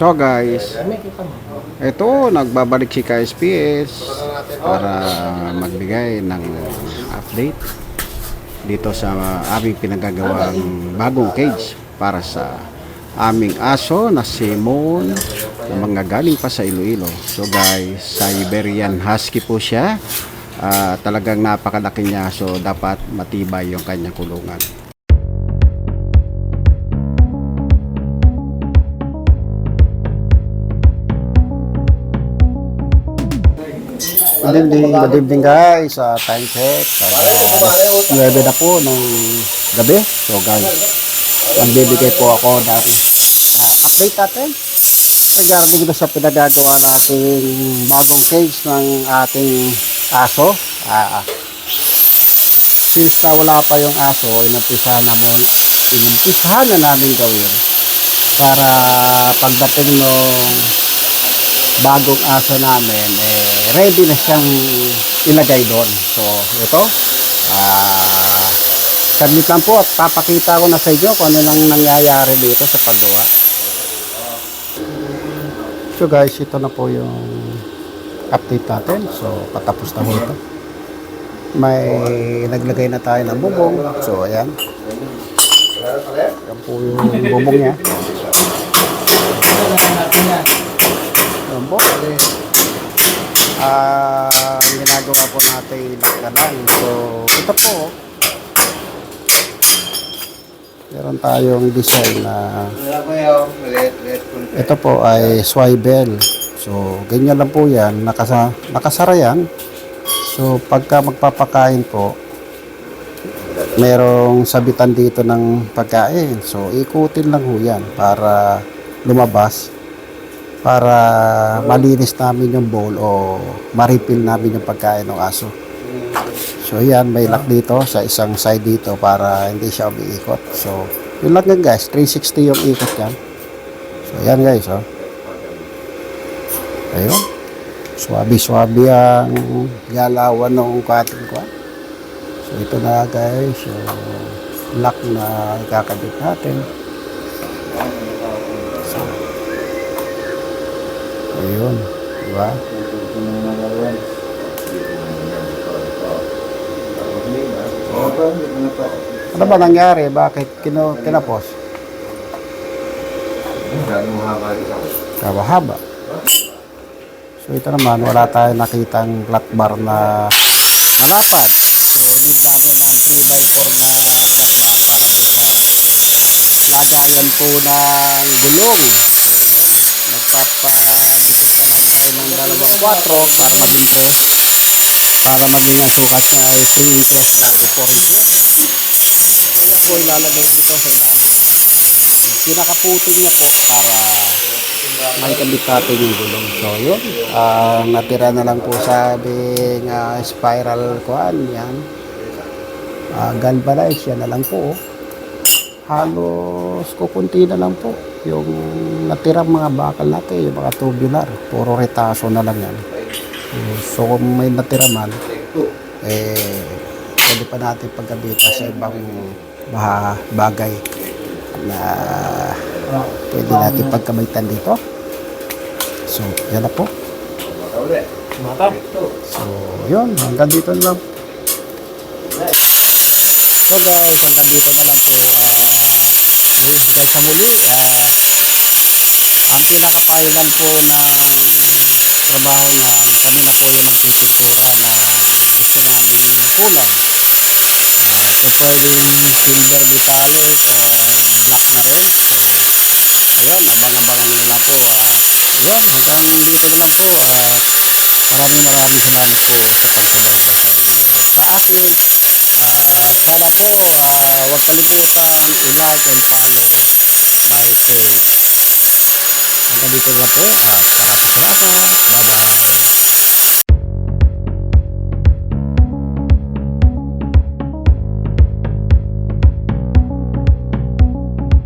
So guys, ito nagbabalik si KSPS para magbigay ng update dito sa aming pinagagawang bagong cage para sa aming aso na Simon na mga galing pa sa Iloilo. So guys, Siberian Husky po siya. Ah, talagang napakalaki niya so dapat matibay yung kanyang kulungan. Good evening, good evening guys. Uh, time check. Uh, 9 na po ng gabi. So guys, magbibigay po ako ng uh, update natin regarding na sa pinagagawa nating bagong cage ng ating aso. Ah, since na wala pa yung aso, inumpisahan na mo, inumpisahan na namin gawin para pagdating nung bagong aso namin, eh, ready na siyang ilagay doon. So, ito, ah, sabit lang po at papakita ko na sa inyo kung ano lang nangyayari dito sa paggawa. So guys, ito na po yung update natin. So, patapos na po ito. May naglagay na tayo ng bubong. So, ayan. Yan po yung bubong niya. Po. Ah, ang ginagawa po natin lock na lang. So, ito po. oh. Meron tayong design na ito po ay swivel. So, ganyan lang po yan. Nakasa, nakasara yan. So, pagka magpapakain po, merong sabitan dito ng pagkain. So, ikutin lang ho yan para lumabas. Para malinis namin yung bowl o maripil namin yung pagkain ng aso. So, yan. May lock dito sa isang side dito para hindi siya umiikot. So, yun lang yan guys. 360 yung ikot yan. So, yan guys, oh. Ayun. Swabi-swabi ang galawan ng cutting ko. So, ito na guys, yung lock na ikakabit natin. So, ayun. Diba? Ano ba nangyari? Bakit kino, kinapos? Kawahaba. So ito naman, wala tayong nakitang flat bar na malapad. So need namin ng 3x4 na flat bar para sa lagayan po ng gulong. Na lang tayo ng dalawang 4 para maging dos. Para maging ang sukat ay 3 inches o 4 inches. Yan po ilalagay dito sa ilalim. Pinakaputin niya po para may kabit natin yung gulong. So, yun. Ah, natira na lang po sabing ah, spiral kuan yan. Uh, galvanize yan na lang po. oh. Halos kukunti na lang po. Yung natirang mga bakal natin, yung mga tubular. Puro retaso na lang yan. So, kung may natira man, eh, pwede pa natin pagkabita sa ibang baha, bagay na pwede natin pagkamitan dito. So, yan na po. So, yun. Hanggang dito na lang. So guys, hanggang dito na lang po. Uh, ayun, hanggang sa muli. ah ang pinakapayagan po ng trabaho niyan, kami na po yung magpipintura ng gusto namin kulay. Ah, so pwedeng silver metallic or black na rin. So, ayun, abang-abangan nyo na lang po. Ah, ayun, hanggang dito na lang po. Ah, maraming maraming salamat po sa pagsubaybay sa akin. Ah, sana po ah, huwag kalimutan i-like and follow my page. Hanggang dito na po at maraming salamat. Bye-bye.